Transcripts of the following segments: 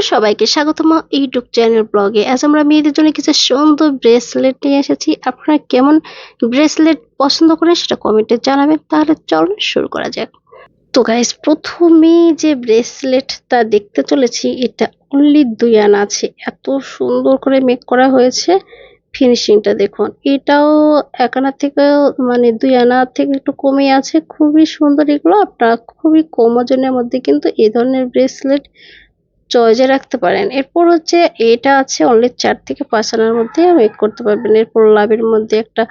Hello সবাইকে স্বাগতম YouTube channel ব্লগে। আজ আমরা মেয়েদের জন্য কিছু সুন্দর ব্রেসলেট নিয়ে এসেছি। আপনারা কেমন ব্রেসলেট পছন্দ করেন সেটা কমেন্টে জানাবেন। তাহলে চলুন শুরু করা যাক। তো গাইস প্রথমে যে ব্রেসলেটটা দেখতে চলেছি, এটা অনলি দুই আনা আছে। এত সুন্দর করে মেক করা হয়েছে ফিনিশিংটা দেখুন। এটাও এক আনা থেকে মানে দুই আনা থেকে একটু কমে আছে। খুবই সুন্দর এগুলো। আপনারা খুবই কম ওজনের মধ্যে কিন্তু এই ধরনের ব্রেসলেট চয়েজে রাখতে পারেন। এরপর হচ্ছে এটা আছে অনলি চার থেকে পাঁচ আনার মধ্যে মেক করতে পারবেন। এরপর লাভের মধ্যে একটা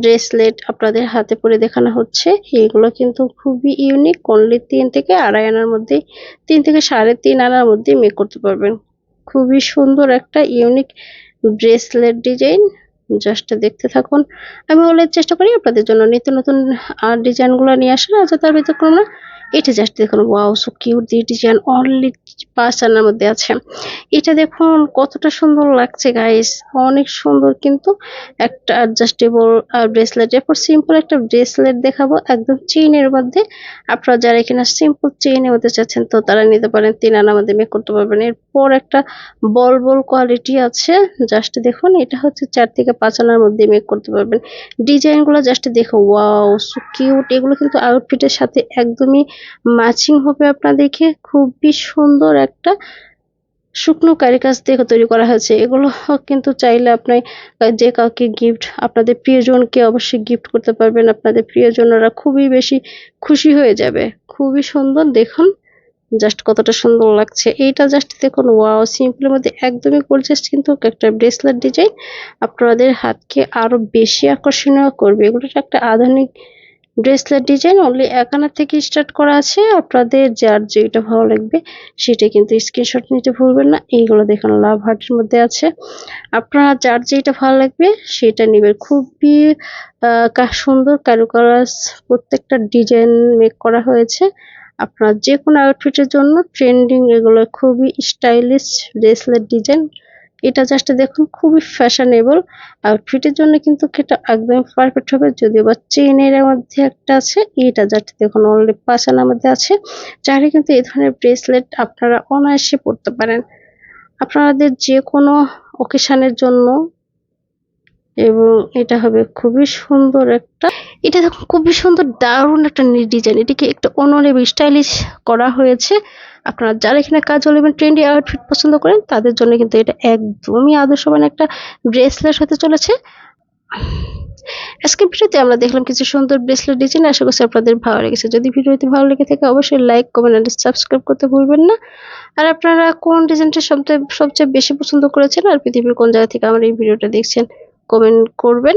ব্রেসলেট আপনাদের হাতে পরে দেখানো হচ্ছে। এগুলো কিন্তু খুবই ইউনিক অনলি তিন থেকে আড়াই আনার মধ্যে তিন থেকে সাড়ে তিন আনার মধ্যে মেক করতে পারবেন। খুবই সুন্দর একটা ইউনিক ব্রেসলেট ডিজাইন জাস্ট দেখতে থাকুন। আমি বলে চেষ্টা করি আপনাদের জন্য। নিত্য নতুন ডিজাইনগুলো নিয়ে আসার। আছে তার ভিতরে কোনো না। এটা জাস্ট দেখুন wow so cute the design only পাঁচ আনার মধ্যে আছে। এটা দেখুন, কতটা সুন্দর লাগছে গাইস অনেক সুন্দর কিন্তু একটা অ্যাডজাস্টেবল ব্রেসলেট এরপর সিম্পল একটা ব্রেসলেট দেখাবো, একদম চেইনের মধ্যে। আপনারা যারা এখানে সিম্পল চেইনে হতে চাচ্ছেন তো তারা নিতে পারেন, তিন আনার মধ্যে মেক করতে পারবেন। এরপর একটা বল বল কোয়ালিটি আছে জাস্ট দেখুন, এটা হচ্ছে চার থেকে পাঁচ আনার মধ্যে মেক করতে পারবেন। ডিজাইনগুলো জাস্ট দেখো ওয়াও সো কিউট এগুলো কিন্তু আউটফিটের সাথে একদমই ম্যাচিং হবে আপনাদেরকে। খুবই সুন্দর একটা শুকনো কারিকাজ দিয়ে তৈরি করা হয়েছে। এগুলো কিন্তু চাইলে আপনি যে কাউকে গিফট আপনাদের প্রিয়জনকে অবশ্যই গিফট করতে পারবেন। আপনাদের প্রিয়জনরা খুবই বেশি খুশি হয়ে যাবে। খুবই সুন্দর। দেখুন জাস্ট কতটা সুন্দর লাগছে। এইটা জাস্ট দেখুন ওয়াও সিম্পলের মধ্যে একদমই গর্জিয়াস কিন্তু একটা ব্রেসলেট ডিজাইন আপনাদের হাতকে আরও বেশি আকর্ষণীয় করবে। এগুলো একটা আধুনিক ব্রেসলেট ডিজাইন অনলি একানা থেকে স্টার্ট করা আছে। আপনাদের যার যেটা ভালো লাগবে, সেটা কিন্তু স্ক্রিনশট নিতে ভুলবেন না। এইগুলো দেখুন লাভ হার্টের মধ্যে আছে। আপনারা যার যেটা ভালো লাগবে, সেটা নেবেন। খুবই সুন্দর কারুকাজ প্রত্যেকটা ডিজাইন মেক করা হয়েছে। আপনার যে কোনো আউটফিটের জন্য ট্রেন্ডিং এগুলো খুবই স্টাইলিশ ব্রেসলেট ডিজাইন এটা জাস্ট দেখুন খুবই ফ্যাশনেবল আউটফিটের জন্য কিন্তু এটা একদম পারফেক্ট হবে। যদিও বা চেইনের মধ্যে একটা আছে, এটা জাস্ট দেখুন অলরেডি পাঁচানার মধ্যে আছে। চাইলে কিন্তু এই ধরনের ব্রেসলেট আপনারা অনায়াসে পড়তে পারেন। আপনাদের যে কোনো ওকেশনের জন্য এবং এটা হবে খুবই সুন্দর একটা এটা খুবই সুন্দর, দারুণ একটা ডিজাইন এটিকে একটু অন্যরকম স্টাইলিশ করা হয়েছে। আপনারা যারা এখানে কাজ নেবেন ট্রেন্ডি আউটফিট পছন্দ করেন, তাদের জন্য কিন্তু এটা একদমই আদর্শবান একটা ব্রেসলেট হতে চলেছে। আজকের ভিডিওতে আমরা দেখলাম কিছু সুন্দর ব্রেসলেট ডিজাইন আশা করছি আপনাদের ভালো লেগেছে। যদি ভিডিওটি ভালো লেগে থাকে, অবশ্যই লাইক কমেন্ট আর সাবস্ক্রাইব করতে ভুলবেন না। আর আপনারা কোন ডিজাইনটা সবচেয়ে সবচেয়ে বেশি পছন্দ করেছেন, আর পৃথিবীর কোন জায়গা থেকে আমার এই ভিডিওটা দেখছেন কমেন্ট করবেন।